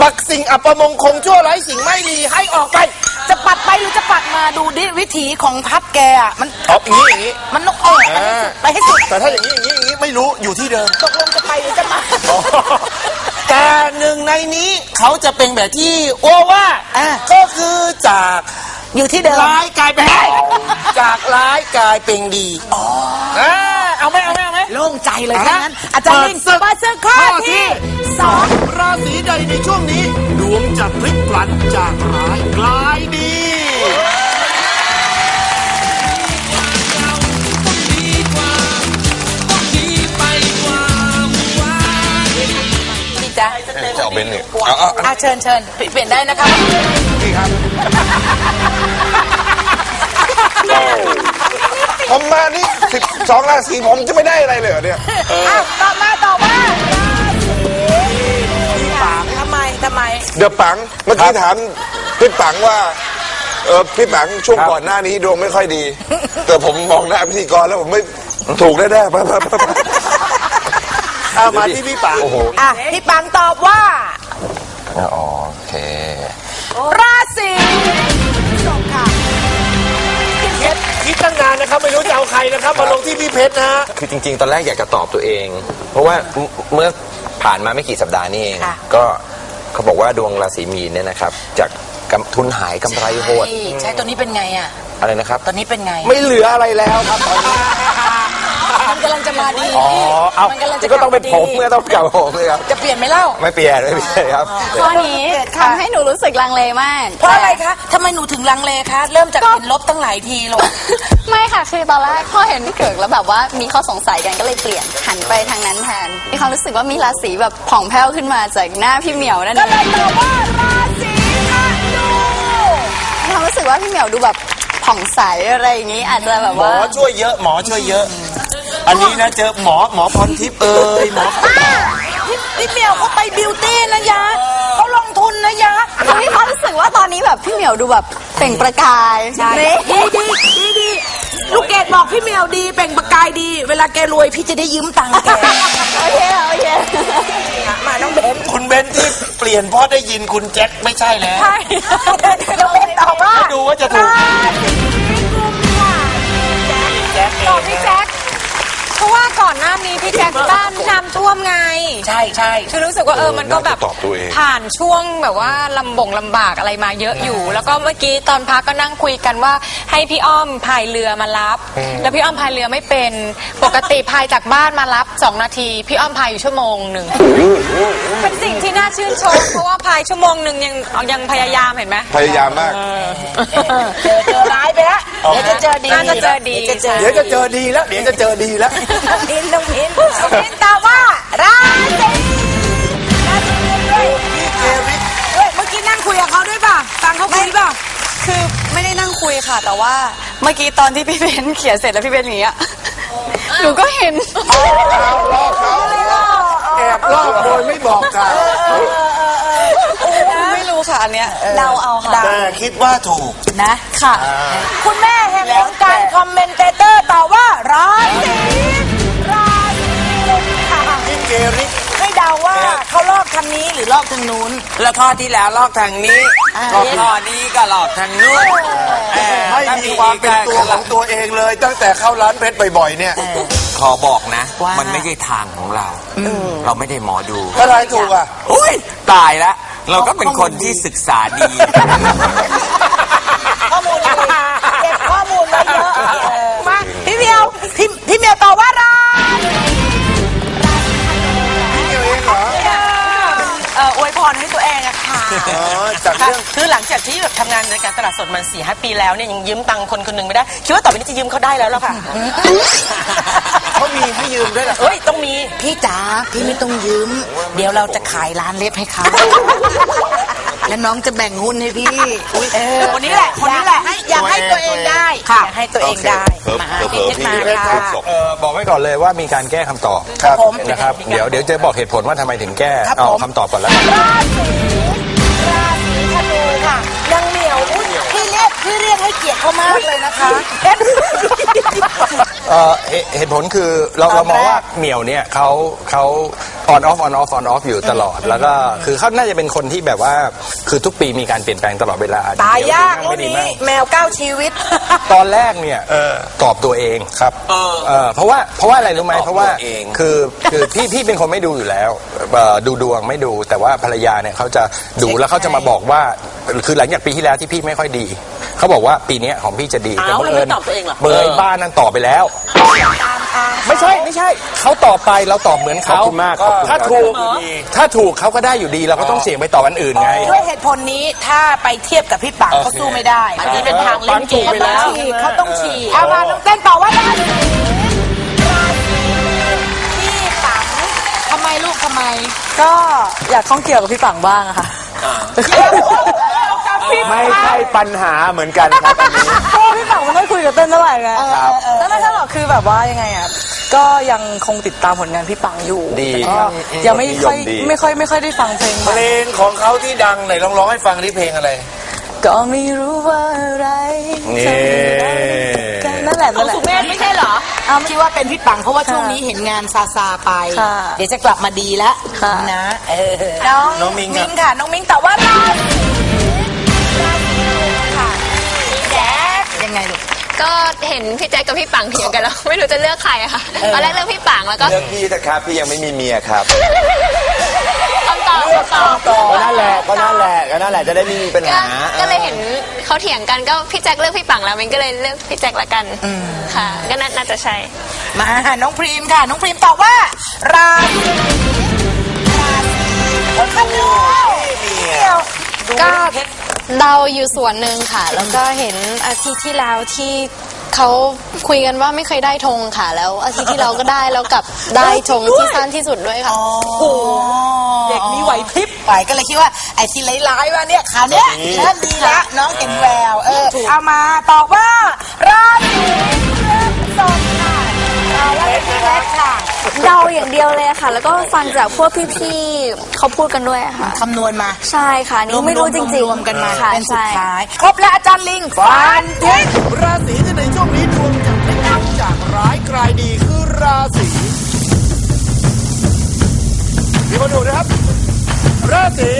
ปักสิ่งอัปมงคลชั่วร้ายสิ่งไม่ดีให้ออกไป จะปัดไปหรือจะปัดมาดูดิวิถีของพับแกอะมันเอาอย่างนี้อย่างนี้ มันนกเออไปให้สุดแต่ถ้าอย่างนี้อย่างนี้อย่างนี้ไม่รู้อยู่ที่เดิม ตกลงจะไปหรือจะมาแต่หนึ่งในนี้เขาจะเป็นแบบที่อ้วว่าอ่าก็คือจากอยู่ที่เดิมร้ายกลายเป็นจากร้ายกลายเป็นดีอ๋อ เอาไหมเอาไหมเอาไหม โล่งใจเลยถ้างั้นอาจารย์ลิงเปิดศึกเปิดศึกข้อที่สองราศีใดในช่วงนี้ ดวงจะพลิกปลันจากร้ายกลายดีนี่จ้ะจะเอาเบนเนี่ยเอาเอาอะเชิญเชิญเปลี่ยนได้นะคะ ผมมานี่สิบสองราศีผมจะไม่ได้อะไรเลยเหรอเนี่ยอะต่อมาต่อมาทำไมทำไม เดอะปังเมื่อกี้ถามพี่ปังว่าเออพี่ปังช่วงก่อนหน้านี้ดวงไม่ค่อยดี แต่ผมมองหน้าพิธีกรแล้วผมไม่ถูกแน่ๆไปไปไปไปเอามาที่พี่ปังโอ้โหอะพี่ปังตอบว่า ที่พี่เพชรนะฮะ คือจริงๆ ตอนแรกอยากจะตอบตัวเอง เพราะว่าเมื่อเมื่อผ่านมาไม่กี่สัปดาห์นี่เอง ค่ะ ก็เขาบอกว่าดวงราศีมีนเนี่ยนะครับ จากกำทุนหายกำไรโหดใช่ใช่ตัวนี้เป็นไงอะ อะไรนะครับ ตอนนี้เป็นไง ไม่เหลืออะไรแล้วครับตอนนี้ มันกำลังจะมาดีอ๋อเอามันกำลังจะก็ต้องเป็นกลับผมดีเมื่อต้องกลับผมเลยครับจะเปลี่ยนไหมเล่าไม่เปลี่ยนไม่เปลี่ยนครับข้อนี้ทำให้หนูรู้สึกลังเลมาก เพราะอะไรคะทำไมหนูถึงลังเลคะเริ่มจากเห็นลบตั้งหลายทีหรอกไม่ค่ะคือตอนแรกพ่อเห็นพี่เกิกแล้วแบบว่ามีข้อสงสัยกันก็เลยเปลี่ยนหันไปทางนั้นแทนมีความรู้สึกว่ามีราศีแบบผ่องแผ้วขึ้นมาจากหน้าพี่เหมียวนั่นก็เอเลยงตอบว่าราศีธนูมีความรู้สึกว่าพี่เหมียวดูแบบผ่องใสอะไรอย่างนี้อาจจะแบบหมอว่าช่วยเยอะหมอช่วยเยอะ อันนี้นะเจอหมอหมอพรทิพย์เอ้ยหมอพี่พี่เหมียวเขาไปบิวตี้นะยะเขาลงทุนนะยะคือมีความรู้สึกว่าตอนนี้แบบพี่เหมียวดูแบบเปล่งประกายนี่ดีดีดีดีลูกเกดบอกพี่เหมียวดีเปล่งประกายดี เวลาแกรวยพี่จะได้ยืมตังค์แกโอเคโอเคมาน้องเบนคุณเบนที่เปลี่ยนเพราะได้ยินคุณแจ็คไม่ใช่แล้วใช่น้องเบนตอบว่าดูว่าจะถูก ก่อนหน้านี้พี่แจ็คบ้านน้ำท่วมไง ใช่ใช่คือรู้สึกว่าเออมันก็แบบน่าจะตอบตัวเอง ผ่านช่วงแบบว่าลำบงลำบากอะไรมาเยอะอยู่ แล้วก็เมื่อกี้ตอนพักก็นั่งคุยกันว่าให้พี่อ้อมพายเรือมารับ แล้วพี่อ้อมพายเรือไม่เป็น ปกติพายจากบ้านมารับสองนาที พี่อ้อมพายอยู่ชั่วโมงหนึ่งเป็นสิ่งที่น่าชื่นชมเพราะว่าพายชั่วโมงหนึ่งยังยังพยายามเห็นไหมพยายามมาก เจอเจอร้ายไปแล้ว เดี๋ยวจะเจอดีน่าจะเจอดี เดี๋ยวจะเจอเดี๋ยวจะเจอดีแล้ว เดี๋ยวจะเจอดีแล้วพินน้องพินน้องพินตอบว่าราศีราศีเมษด้วยเฮ้ยเมื่อกี้นั่งคุยกับเขาด้วยป่ะฟังเขาคุยป่ะ คือไม่ได้นั่งคุยค่ะ แต่ว่าเมื่อกี้ตอนที่พี่เบนเขียนเสร็จแล้วพี่เบนอย่างเงี้ยหนูก็เห็น แอบลอกโดยไม่บอกกันไม่รู้ค่ะอัน เนี้ยเดาเอาค่ะ แต่คิดว่าถูก นะค่ะคุณแม่แห่งวงการคอมเมนเตเตอร์ตอบว่าราศีราศีกุมค่ะพี่เกริก ให้เดาว่าเขาลอกทางนี้หรือลอกทางนู้น แล้วข้อที่แล้วลอกทางนี้ก็ข้อนี้ก็หลอกทางนู้นเออไม่มีความเป็นตัวของตัวเองเลย ตั้งแต่เข้าร้านเพชรบ่อยๆเนี่ยขอบอกนะ ว่ามั มันไม่ใช่ทางของเรา เราไม่ได้หมอดูก็ทายถูกอะ อุ้ยตายแล้ว เราก็เป็นคนที่ศึกษาดี ข้อมูลดีเก็บข้อมูลไว้เยอะเออมาพี่เมียวพี่พี่เมียวตอบว่าราเอออวยพรให้ตัวเองอะค่ะ อ๋อจากเรื่องคือหลังจากที่แบบทำงานในการตลาดสดมันสี่ห้าปีแล้วเนี่ยยังยืมตังค์คนคนหนึ่งไม่ได้ คิดว่าต่อไปนี้จะยืมเขาได้แล้วล่ะค่ะ เขามีให้ยืมด้วยเหรอเอ้ยต้องมีพี่จ๋าพี่ไม่ต้องยืม เดี๋ยวเราจะขายร้านเล็บให้เขาแล้วน้องจะแบ่งหุ้นให้พี่เออคนนี้แหละคนนี้แหละอยากให้ตัวเองได้อยากให้ตัวเองได้เผลอมาเผลอพี่เผลอเพชรพี่มาเพชรค่ะศพเอ่อบอกไว้ก่อนเลยว่ามีการแก้คำตอบครับผม นะครับ เดี๋ยวเดี๋ยวจะบอกเหตุผลว่าทำไมถึงแก้ครับเอาผมคำตอบก่อนแล้วกัน ราศีราศี ให้เกียรติเขามากเลยนะคะ เอ่อเหเหตุผลคือเราเรามองว่าเหมียวเนี่ยเขาเขาออนออฟออนออฟออนออฟอยู่ตลอด แล้วก็คือเขาน่าจะเป็นคนที่แบบว่า คือทุกปีมีการเปลี่ยนแปลงตลอดเวลาตายยากเดี๋รุ่วนดีนี้มั่งแมวเก้าชีวิต ตอนแรกเนี่ยตอบตัวเองครับเออเออเพราะว่าเพราะว่าอะไรรู้ไหมตอบเพราะว่าตัวเองคือคือพี่พี่เป็นคนไม่ดูอยู่แล้วเอ่อดูดวงไม่ดู แต่ว่าภรรยาเนี่ยเขาจะดูแล้วเขาจะมาบอกว่า คือหลังจากปีที่แล้วที่พี่ไม่ค่อยดี เขาบอกว่าปีเนี้ยของพี่จะดีอ้าวบังแล้วไม่ตอบตัวเองเหรอ เบอร์บ้านนั้นตอบไปแล้ว ไม่ใช่ไม่ใช่เขาตอบไปเราตอบเหมือนเขาขอบคุณมากขอบคุณ ถ้าครับถูกถ้าถูกเขาก็ได้อยู่ดีเราก็ต้องเสี่ยงไปตอบอันอื่นไง ด้วยเหตุผลนี้ถ้าไปเทียบกับพี่ปังเขาสู้ไม่ได้อันนี้เป็นทางเล่นเกมปังถูกไปแล้ว ฉีกเขาต้องฉีกเอามาน้องเต้นต่อว่าราศีราศีพี่ปังทำไมลูกทำไม ก็อยากข้องเกี่ยวกับพี่ปังบ้างอะค่ะ ไม่ใช่ปัญหาเหมือนกันครับอันนี้ เพราะว่าพี่ปังไม่ค่อยคุยกับเต้นเท่าไหร่ไงแล้วไม่ใช่หรอกคือแบบว่ายังไงอะก็ยังคงติดตามผลงานพี่ปังอยู่ดีแต่ก็ยังไม่ค่อยนิยมดี ไม่ค่อยไม่ค่อยได้ฟังเพลงใหเพม่ลงของเขาที่ดังไหนลองร้องให้ฟังที่เพลงอะไร ก็ไม่รู้ว่าอะไรนี่ทำให้เรานั่นแหละนั่นแหละ สุเมธไม่ใช่เหรอเอาคิดว่าเป็นพี่ปังเพราะว่าช่วงนี้เห็นงานซาซาไป ค่ะเดี๋ยวจะกลับมาดีแล้วค่ะ นะ เออน้องน้องมิ้งครับมิ้งค่ะ น้องมิ้งแต่ว่าราศี ยังไงลูก ก็เห็นพี่แจ๊คกับพี่ปังเถียงกันแล้ว ไม่รู้จะเลือกใครอะค่ะตอนแรกเลือกพี่ปังแล้วก็เรื่องพี่นะครับพี่ยังไม่มีเมียครับคำตอบคำตอบก็นั่นแหละก็นั่นแหละก็นั่นแหละจะได้ไม่มีปัญก็หาก็เลยเห็นเขาเถียงกันก็พี่แจ็คเลือกพี่ปังแล้วมินก็เลยเลือกพี่แจ็คละกันค่ะ ก็น่าน่าจะใช่ มาน้องพรีมค่ะ น้องพรีมตอบว่า ราศี เพชรเดาอยู่ส่วนหนึ่งค่ะ แล้วก็เห็นอาทิตย์ที่แล้วที่เขาคุยกันว่าไม่เคยได้ธงค่ะ แล้วอาทิตย์ที่เราก็ได้แล้วกลับได้ธงที่สั้นที่สุดด้วยค่ะเด็กมีไหวพริบไหวก็เลยคิดว่าไอ้ที่ร้ายๆว่าเนี่ยคราวเนี้ยเริ่มดีละน้องเห็นแววเออเอามาตอบว่าราศีพฤษภค่ะเราว่าเป็นพี่เพชรค่ะ เดาอย่างเดียวเลยค่ะ แล้วก็ฟังจากพวกพี่ๆเขาพูดกันด้วยค่ะ คำนวณมาใช่ค่ะนี่ไม่รู้จริงๆรวมๆกันมาค่ะเป็นสุดใช่ ท้าย ครบแล้วอาจารย์ลิงฟันทิ้ง ราศีที่ในช่วงนี้ดวงจะพลิกผันจากร้ายกลายดีคือราศีมีคนถูกนะครับ ราศี